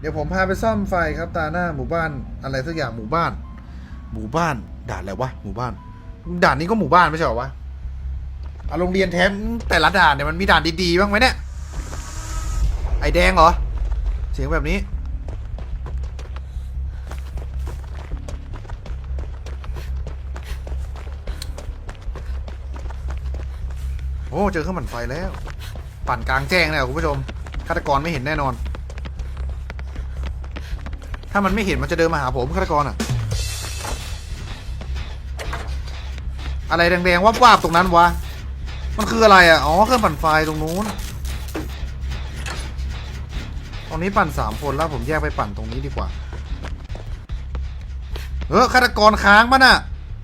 เดี๋ยวผมพาไปซ่อมไฟครับตาหน้าหมู่บ้านอะไรสักอย่างหมู่บ้าน หมู่บ้าน ด่านอะไรวะหมู่บ้าน ด่านนี้ก็หมู่บ้านไม่ใช่เหรอวะเอาโรงเรียนแท้แต่ละด่านเนี่ยมันมีด่านดีๆบ้างไหมเนี่ยไอแดงเหรอ เสียงแบบนี้ โอ้ เจอเครื่องปั่นไฟแล้ว ปั่นกลางแจ้งเลยคุณผู้ชมฆาตกรไม่เห็นแน่นอน ถ้ามันไม่เห็นมันจะเดินมาหาผมฆาตกรอะ อะไรแดงๆวับวาบๆตรงนั้นวะ มันคืออะไรอะ อ๋อ เครื่องปั่นไฟตรงนู้น ตรงนี้ปั่นสามคนแล้วผมแยกไปปั่นตรงนี้ดีกว่า เออฆาตกรค้างมันอะ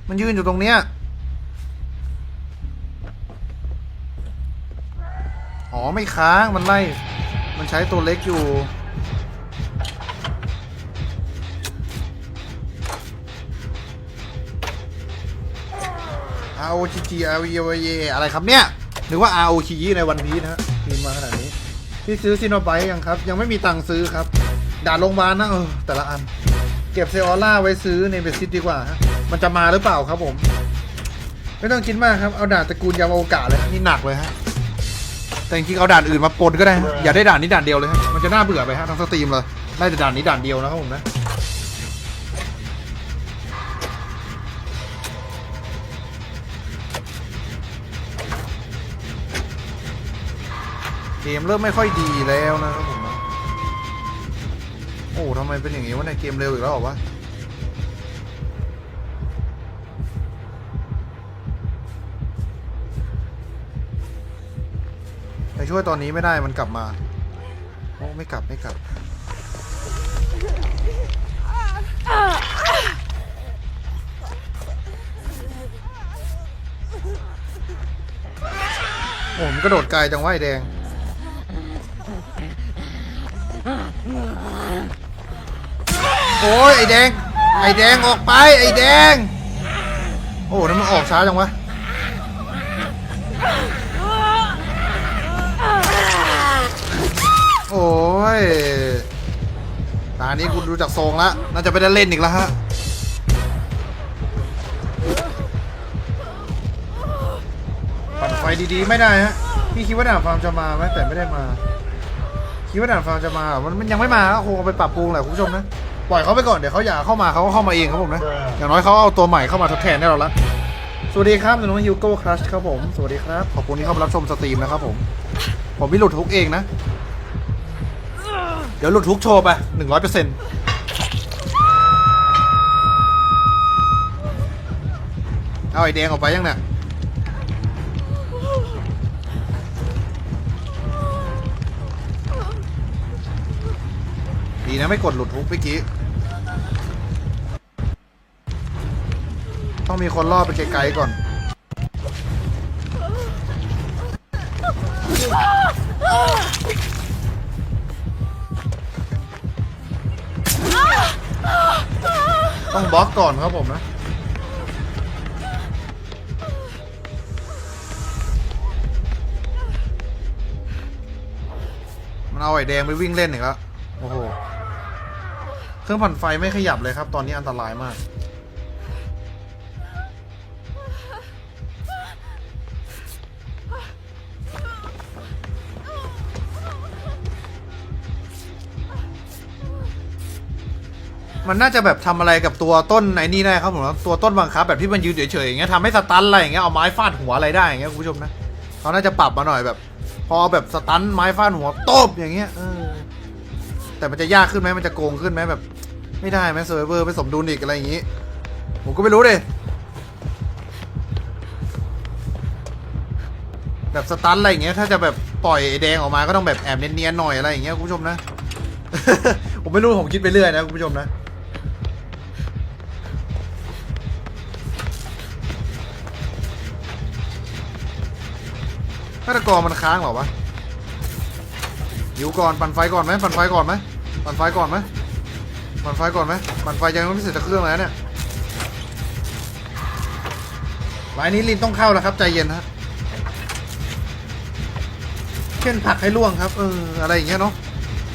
มันยืนอยู่ตรงเนี้ย อ๋อไม่ค้างมันไล่ มันใช้ตัวเล็กอยู่ R O G G R E O A อะไรครับเนี่ยนึกว่า R O G ในวันพีนะฮะมพ์มาขนาดนี้พี่ซื้อซีโนไบต์ยังครับ ยังไม่มีตังค์ซื้อครับ ด่านโรงพยาบาลนะเออแต่ละอัน เก็บเซออร่าไว้ซื้อในเบสิตดีกว่าฮะมันจะมาหรือเปล่าครับผม ไม่ต้องคิดมากครับ เอาด่านตระกูลยามโอกาเลยฮะนี่หนักเลยฮะแต่จริงๆเอาด่านอื่นมาปนก็ได้ฮะอย่าได้ด่านนี้ด่านเดียวเลยฮะมันจะน่าเบื่อไปฮะทั้งสตรีมเลยได้แต่ด่านนี้ด่านเดียวนะครับผมนะ เกมเริ่มไม่ค่อยดีแล้วนะครับผมนะโอ้ทำไมเป็นอย่างนี้วะในยเกมเร็วอีกแล้วหรอวะไปช่วยตอนนี้ไม่ได้มันกลับมา โอ้ไม่กลับไม่กลับโอ้มกระโดดไกลจังวะไอแดง โอ้ยไอ้แดง ไอ้แดงออกไป ไอ้แดง โอ้นั่นมันออกช้าจังวะโอ้ยตานี้คุณดูจากทรงแล้วน่าจะไม่ได้เล่นอีกแล้วฮะปั่นไฟดีๆไม่ได้ฮะพี่คิดว่าดานฟาร์มจะมาไหมแต่ไม่ได้มา คิดว่าด่านฟาร์มจะมา มันมันยังไม่มาก็คงเอาไปปรับปรุงแหละคุณผู้ชมนะ ปล่อยเขาไปก่อนเดี๋ยวเขาอยากเข้ามาเขาก็เข้ามาเองครับผมนะ อย่างน้อยเขาเอาตัวใหม่เข้ามาทดแทนได้เราละ สวัสดีครับน้องฮิวโก้ครัชครับผม สวัสดีครับ ขอบคุณที่เข้ามารับชมสตรีมนะครับผม ผมมีหลุดทุกเองนะ เดี๋ยวหลุดทุกโชว์ไปหนึ่งร้อยเปอร์เซ็นต์เอาไอ้แดงออกไปยังเนี่ย นะไม่กดหลุดทุกเมื่อกี้ ต้องมีคนล่อไปไกลๆก่อน ต้องบล็อกก่อนครับผมนะมันเอาไอ้แดงไปวิ่งเล่นอีกแล้วโอ้โห เครื่องปั่นไฟไม่ขยับเลยครับ ตอนนี้อันตรายมาก มันน่าจะแบบทำอะไรกับตัวต้นไอ้นี่ได้ครับผมตัวต้นบังคับแบบที่มันยืนเฉยๆอย่างเงี้ยทำให้สตันอะไรอย่างเงี้ยเอาไม้ฟาดหัวอะไรได้อย่างเงี้ยคุณผู้ชมนะเขาน่าจะปรับมาหน่อยแบบ พอแบบสตันไม้ฟาดหัวตบอย่างเงี้ยเออแต่มันจะยากขึ้นไหมมันจะโกงขึ้นไหมแบบ ไม่ได้ไหมเซอร์ฟเวอร์ไม่สมดุลอีกอะไรอย่างงี้ ผมก็ไม่รู้ดิแบบสตันอะไรอย่างเงี้ยถ้าจะแบบปล่อยแดงออกมาก็ต้องแบบแอบเนียนๆหน่อยอะไรอย่างเงี้ยคุณผู้ชมนะ ผมไม่รู้ผมคิดไปเรื่อยนะคุณผู้ชมนะฆาตกรมันค้างเหรอวะอยู่ก่อนปั่นไฟก่อนไหมปั่นไฟก่อนไหมปั่นไฟก่อนไหม ปั่นไฟก่อนไหมปั่นไฟยังไม่เสร็จจากเครื่องเลยนะเนี่ยรายนี้ลินต้องเข้าแล้วครับใจเย็นฮะเช่นผักให้ล่วงครับเอออะไรอย่างเงี้ยเนาะ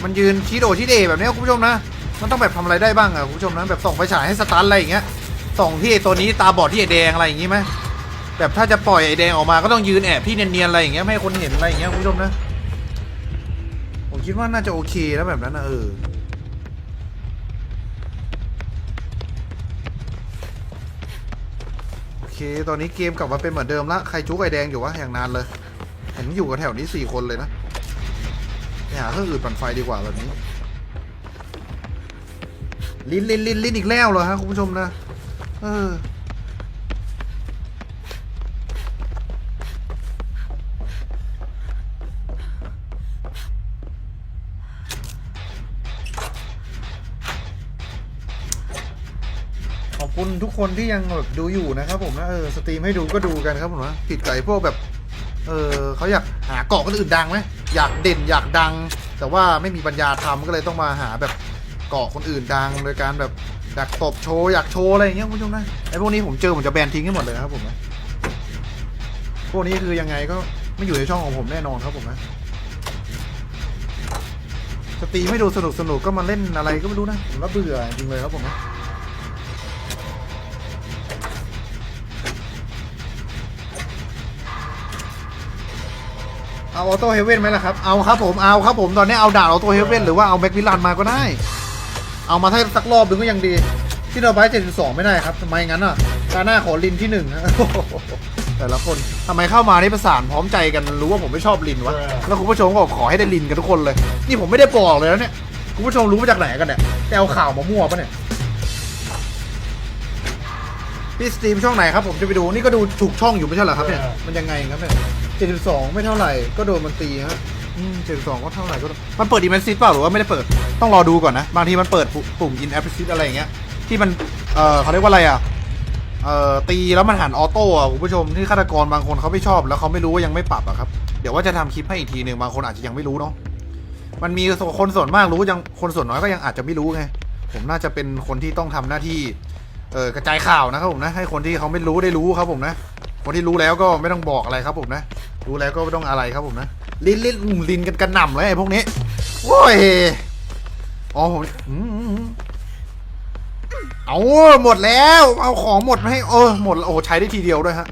มันยืนชี้โดชี้เดแบบนี้คุณผู้ชมนะมันต้องแบบทำอะไรได้บ้างอะคุณผู้ชมนะแบบส่องไฟฉายให้สตันอะไรอย่างเงี้ยส่องที่ไอตัวนี้ตาบอดที่ไอแดงอะไรอย่างงี้ไหมแบบถ้าจะปล่อยไอแดงออกมาก็ต้องยืนแอบที่เนียนๆอะไรอย่างเงี้ยไม่ให้คนเห็นอะไรอย่างเงี้ยคุณผู้ชมนะผมคิดว่าน่าจะโอเคแล้วแบบนั้นนะเออ โอเค ตอนนี้เกมกลับมาเป็นเหมือนเดิมละใครจุกไอแดงอยู่วะอย่างนานเลย เห็นอยู่กับแถวนี้สี่คนเลยนะไปหาเครื่องอื่นปั่นไฟดีกว่าแบบนี้ ลิ้นลิ้นลิ้นลิ้นอีกแล้วเหรอฮะคุณผู้ชมนะ เออ ขอบคุณทุกคนที่ยังแบบดูอยู่นะครับผมนะเออสตรีมให้ดูก็ดูกันครับผมนะผิดไก่พวกแบบ เออเขาอยากหาเกาะคนอื่นดังไหมอยากเด่นอยากดัง แต่ว่าไม่มีปัญญาทำก็เลยต้องมาหาแบบเกาะคนอื่นดัง โดยการแบบอยากตบโชว์อยากโชว์อะไรอย่างเงี้ยคุณผู้ชมนะไอ้พวกนี้ผมเจอผมจะแบนทิ้งให้หมดเลยนะครับผมนะพวกนี้คือยังไงก็ไม่อยู่ในช่องของผมแน่นอนครับผมนะสตรีมไม่ดูสนุกสนุกก็มาเล่นอะไรก็ไม่รู้นะผมว่าเบื่อจริงเลยครับผมนะ เอาออโต้เฮเว่นไหมล่ะครับ เอาครับผมเอาครับผมตอนนี้เอาดาบออโต้เฮเว่นหรือว่าเอาแบ็กวิลันมาก็ได้ เอามาให้สักรอบนึงก็ยังดี ที่เราไบเจ็ดสองไม่ได้ครับทำไมงั้นอะตาหน้าขอลินที่หนึ่งแต่ละคนทำไมเข้ามานี่ประสานพร้อมใจกันรู้ว่าผมไม่ชอบลินวะแล้วคุณผู้ชมก็ขอให้ได้ลินกันทุกคนเลย นี่ผมไม่ได้บอกเลยนะเนี่ยคุณผู้ชมรู้มาจากไหนกันเนี่ยแต่เอาข่าวมามั่วปะเนี่ยพี่สตรีมช่องไหนครับผมจะไปดูนี่ก็ดูถูกช่องอยู่ไม่ใช่เหรอครับเนี่ยมันยังไงครับเนี่ย 72 ไม่เท่าไหร่ก็โดนมันตีฮะอืม72ก็เท่าไหร่ก็โดนมันเปิดอินเวนซิตเปล่าหรือว่าไม่ได้เปิด ต้องรอดูก่อนนะ บางทีมันเปิดปุ่มปุ่มอินแอปซิตอะไรอย่างเงี้ย ที่มัน เออเขาเรียกว่าอะไรอะ เออตีแล้วมันหันออโต้อะคุณผู้ชมที่ฆาตกรบางคนเขาไม่ชอบ แล้วเขาไม่รู้ว่ายังไม่ปรับอะครับ เดี๋ยวว่าจะทำคลิปให้อีกทีหนึ่งบางคนอาจจะยังไม่รู้เนาะ มันมีคนส่วนมากรู้ยังคนส่วนน้อยก็ยังอาจจะไม่รู้ไง ผมน่าจะเป็นคนที่ต้องทำหน้าที่ เออกระจายข่าวนะครับผมนะ ให้คนที่เขาไม่รู้ได้รู้ครับผมนะ คนที่รู้แล้วก็ไม่ต้องบอกอะไรครับผมนะ รู้แล้วก็ไม่ต้องอะไรครับผมนะ ลิ้นลิ้นลิ้นกันกระหน่ำเลยไอ้พวกนี้โอ้ยอ๋อผมอืมอืมอืมเอาหมดแล้ว เอาของหมดมาให้เออหมดโอ้ใช้ได้ทีเดียวด้วยฮะ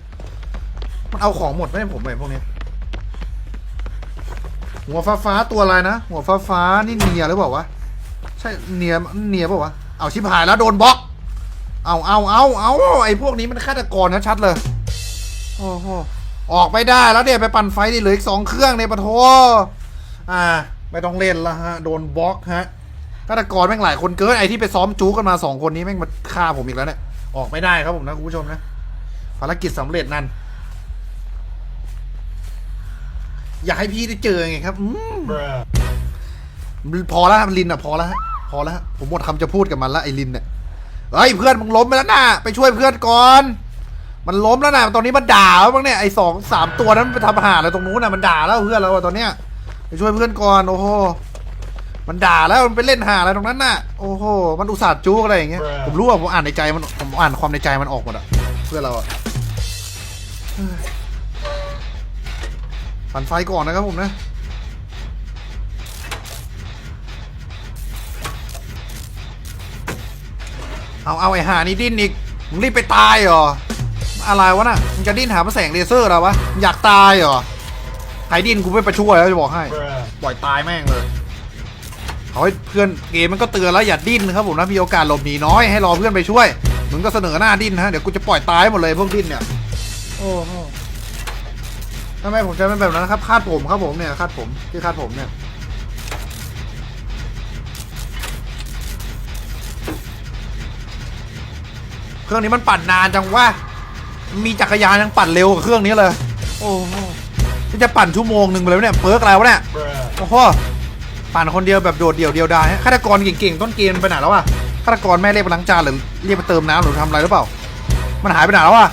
มันเอาของหมดไม่ให้ผมเลยพวกนี้หัวฟ้าฟ้าตัวอะไรนะหัวฟ้าฟ้านี่เนียหรือเปล่าวะใช่เนียเนียเปล่าวะเอาชิบหายแล้วโดนบล็อก เอาเอาเอาเอาไอ้พวกนี้มันฆาตกรนะชัดเลยโอ้โห ออกไม่ได้แล้วเนี่ยไปปั่นไฟดิเหลืออีกสองเครื่องในปะโทอ่า ไม่ต้องเล่นละฮะ โดนบล็อกฮะฆาตกรแม่งหลายคนเกินไอที่ไปซ้อมจู๊กันมาสองคนนี้แม่งมาฆ่าผมอีกแล้วเนี่ย ออกไม่ได้ครับผมนะคุณผู้ชมนะ ภารกิจสำเร็จนั่น อยากให้พี่ได้เจอไงครับ อืม Bruh. พอแล้วลินอะพอแล้วฮะพอแล้วฮะผมหมดคำจะพูดกับมันละไอ้ลินเนี่ยเฮ้ยเพื่อนมึงล้มไปแล้วนะไปช่วยเพื่อนก่อน มันล้มแล้วนะตอนนี้มันด่าแล้วบ้างเนี่ยไอ้สองสามตัวนั้นมันไปทำอาหารอะไรตรงนู้นน่ะมันด่าแล้วเพื่อนเราอะตอนเนี้ยไปช่วยเพื่อนก่อนโอ้โหมันด่าแล้วมันไปเล่นหาอะไรตรงนั้นน่ะโอ้โหมันอุตส่าห์จู้อะไรอย่างเงี้ยผมรู้ว่าผมอ่านในใจมันผมอ่านความในใจมันออกหมดอะเพื่อนเราอะเฮ้ยปั่นไฟก่อนนะครับผมนะเอาเอาไอ้หานี่ดิ้นอีกมึงรีบไปตายเหรอ อะไรวะน่ะมึงจะดิ้นหาพระแสงเลเซอร์เหรอวะมึงอยากตายเหรอใครดิ้นกูไม่ไปช่วยแล้วจะบอกให้ Bruh. ปล่อยตายแม่งเลยเอาให้เพื่อนเกมมันก็เตือนแล้วอย่าดิ้นนะครับผมนะมีโอกาสหลบหนีน้อยให้รอเพื่อนไปช่วยมึงก็เสนอหน้าดิ้นนะเดี๋ยวกูจะปล่อยตายหมดเลยพวกดิ้นเนี่ยโอ้โหทำไมผมจะเป็นแบบนั้นนะครับคาดผมครับผมเนี่ยคาดผมที่คาดผมเนี่ยเครื่องนี้มันปั่นนานจังวะ มีจักรยานยังปั่นเร็วกว่าเครื่องนี้เลย โอ้โหนี่จะปั่นชั่วโมงหนึ่งไปแล้วเนี่ยเพิร์กอะไรวะเนี่ย Bruh. โอ้โหปั่นคนเดียวแบบโดดเดี่ยวเดียวดายฮะฆาตกรเก่งๆต้นเกมไปไหนแล้ววะฆาตกรแม่เรียกไปล้างจานหรือเรียกไปเติมน้ำหรือทำอะไรหรือเปล่า มันหายไปไหนแล้ววะ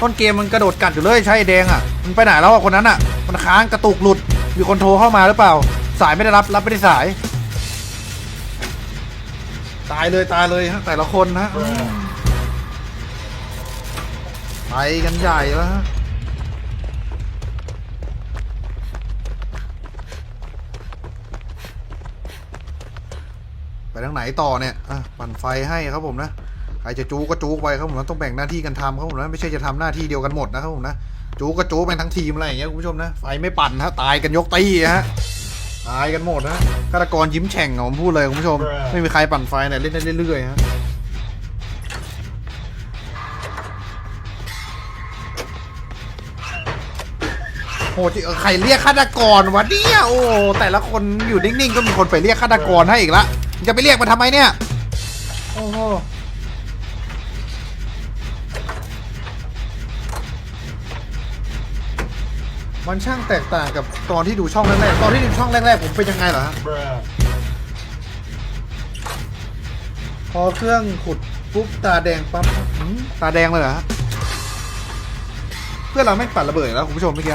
ต้นเกมมันกระโดดกัดอยู่เลยใช่ไอ้แดงอะมันไปไหนแล้วอะคนนั้นอะมันค้างกระตุกหลุดมีคนโทรเข้ามาหรือเปล่า สายไม่ได้รับรับไม่ได้สาย ตายเลยตายเลยฮะแต่ละคนนะอืม ไปกันใหญ่แล้วฮะไปทางไหนต่อเนี่ยอะปั่นไฟให้ครับผมนะ ใครจะจูก็จูไปครับผมนะต้องแบ่งหน้าที่กันทำครับผมนะ ไม่ใช่จะทำหน้าที่เดียวกันหมดนะครับผมนะ จูก็จูเป็นทั้งทีมอะไรอย่างเงี้ยคุณผู้ชมนะ ไฟไม่ปั่นฮะ ตายกันยกตีฮะ ตายกันหมดนะฆาตกรยิ้มแฉ่งผมพูดเลยคุณผู้ชม ไม่มีใครปั่นไฟไหนเล่นได้เรื่อยๆฮะ จริงใครเรียกฆาตกรวะเนี่ยโอ้แต่ละคนอยู่นิ่งๆก็มีคนไปเรียกฆาตกรให้อีกละจะไปเรียกมาทำไมเนี่ยโอ้โหมันช่างแตกต่างกับตอนที่ดูช่องแรกๆตอนที่ดูช่องแรกๆผมเป็นยังไงเหรอฮะพอเครื่องขุดปุ๊บตาแดงปั๊บหืมตาแดงเลยเหรอฮะเพื่อนเราไม่งปัดระเบิดแล้วคุณผู้ชมเมื่อกี้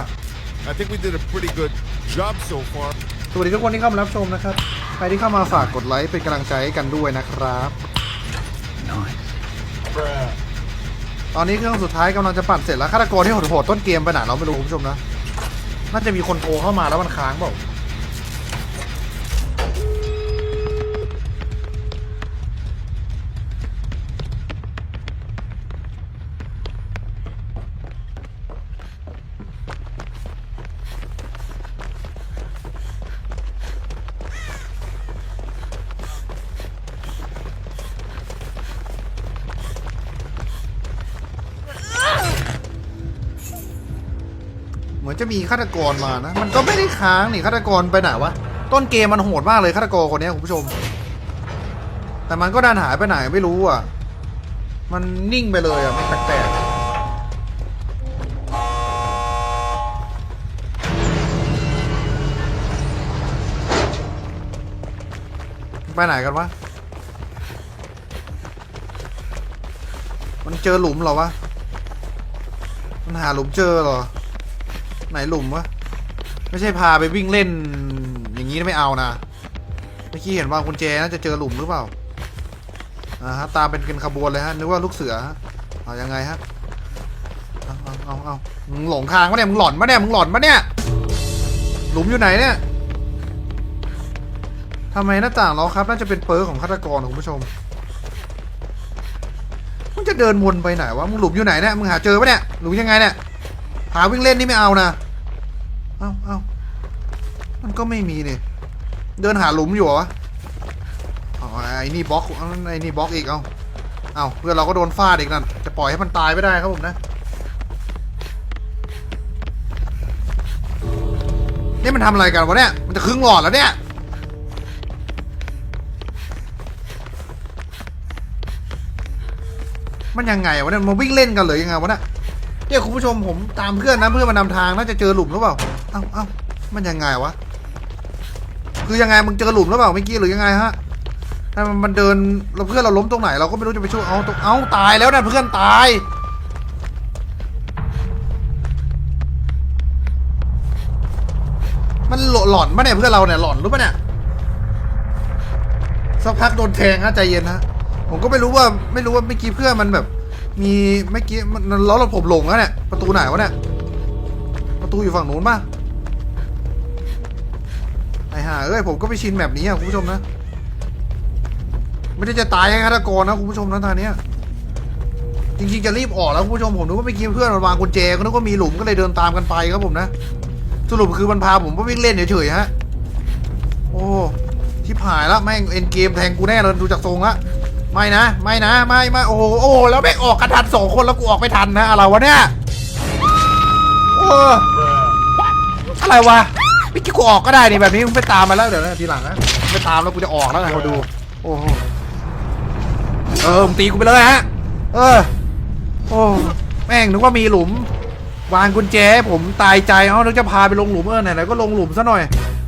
I think we did a pretty good job so far. สวัสดีทุกคนที่เข้ามารับชมนะครับ ใครที่เข้ามาฝากกดไลค์เป็นกำลังใจให้กันด้วยนะครับตอนนี้เครื่องสุดท้ายกำลังจะปั่นเสร็จแล้วฆาตกรที่โหดๆต้นเกมไปไหนเราไม่รู้คุณผู้ชมนะ น่าจะมีคนโทรเข้ามาแล้วมันค้างเปล่า มือนจะมีฆาตกรมานะ มันก็ไม่ได้ค้างนี่ฆาตกรไปไหนวะ ต้นเกมมันโหดมากเลยฆาตกรคนนี้คุณผู้ชม แต่มันก็ดันหายไปไหนไม่รู้อะ มันนิ่งไปเลยอะ มันแปลกๆไปไหนกันวะ มันเจอหลุมเหรอวะ มันหาหลุมเจอเหรอ ไหนหลุมวะ ไม่ใช่พาไปวิ่งเล่น อย่างนี้ไม่เอานะเมื่อกี้เห็นวางกุญแจน่าจะเจอหลุมหรือเปล่าอ่าฮะตามเป็นเป็นขบวนเลยฮะนึกว่าลูกเสือฮะเอายังไงฮะเอาเอาเอาเอามึงหลงทางปะเนี่ยมึงหลอนปะเนี่ยมึงหลอนปะเนี่ยหลุมอยู่ไหนเนี่ยทำไมหน้าต่างเราครับ น่าจะเป็นเปิร์ของฆาตกรคุณผู้ชมมึงจะเดินวนไปไหนวะมึงหลุมอยู่ไหนเนี่ยมึงหาเจอปะเนี่ยหลุมยังไงเนี่ย หาวิ่งเล่นนี่ไม่เอานะเอ้าเอ้ามันก็ไม่มีนี่เดินหาหลุมอยู่เหรอวะอ๋อไอ้นี่บล็อกไอ้นี่บล็อกอีกเอาเอาเพื่อนเราก็โดนฟาดอีกนั่นจะปล่อยให้มันตายไม่ได้ครับผมนะนี่มันทำอะไรกันวะเนี่ย มันจะครึ่งหลอดแล้วเนี่ย มันยังไงวะเนี่ยมันวิ่งเล่นกันเลยยังไงวะเนี่ย เนี่ยคุณผู้ชมผมตามเพื่อนนะเพื่อนมานำทางน่าจะเจอหลุมหรือเปล่า เอ้าเอ้ามันยังไงวะ คือยังไงมึงเจอหลุมหรือเปล่าเมื่อกี้หรือยังไงฮะถ้ามันมันเดินเราเพื่อนเราล้มตรงไหน เราก็ไม่รู้จะไปช่วยเอาตรงเอาตายแล้วนะเพื่อนตายมันหลหลอนปะเนี่ยเพื่อนเราเนี่ยหลอนรู้ปะเนี่ยสักพักโดนแทงฮะใจเย็นฮะผมก็ไม่รู้ว่าไม่รู้ว่าเมื่อกี้เพื่อนมันแบบ มีเมื่อกี้มันล้อราผมหลงแล้วเนี่ย ประตูไหนวะเนี่ย ประตูอยู่ฝั่งนู้นป่ะไอ้ห่าเอ้ยผมก็ไปชินแบบนี้อะคุณผู้ชมนะ ไม่ได้จะตายแค่ฆาตกรนะคุณผู้ชมนะทางเนี้ยจริงๆจะรีบออกแล้วคุณผู้ชมผมนึกว่าเมื่อกี้เพื่อนมันวางกุญแจก็นึกว่ามีหลุมก็เลยเดินตามกันไปครับผมนะสรุปคือมันพาผมไปวิ่งเล่นเฉยๆฮะ โอ้ที่ผายแล้วแม่งเอ็นเกมแทงกูแน่เลยดูจากทรงละ ไม่นะ ไม่นะ ไม่ไม่โอ้โหโอ้โหแล้วแม่งออกกันทันสองคนแล้วกูออกไม่ทันนะอะไรวะเนี่ยโอ้อะไรวะไม่คิดกูออกก็ได้นี่แบบนี้มึงไปตามมาแล้วเดี๋ยวนะทีหลังนะมึงไปตามแล้วกูจะออกแล้วไงเขาดู โอ้โหเออมึงตีกูไปเลยฮะ เออ โอ้แม่งนึกว่ามีหลุม วางกุญแจให้ผมตายใจเอ้านึกจะพาไปลงหลุมเออไหนๆก็ลงหลุมซะหน่อย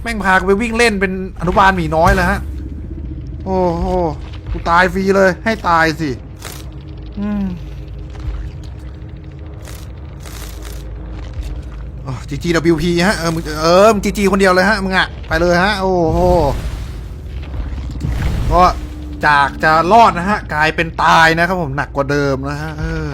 แม่งพากูไปวิ่งเล่นเป็นอนุบาลหมีน้อยเลยฮะ โอ้โห กูตายฟรีเลย ให้ตายสิ อืมจีจี WP ฮะ เออมึงเออมึงจีจีคนเดียวเลยฮะ มึงอะไปเลยฮะ โอ้โห ก็จากจะรอดนะฮะ กลายเป็นตายนะครับผมหนักกว่าเดิมนะฮะ เออ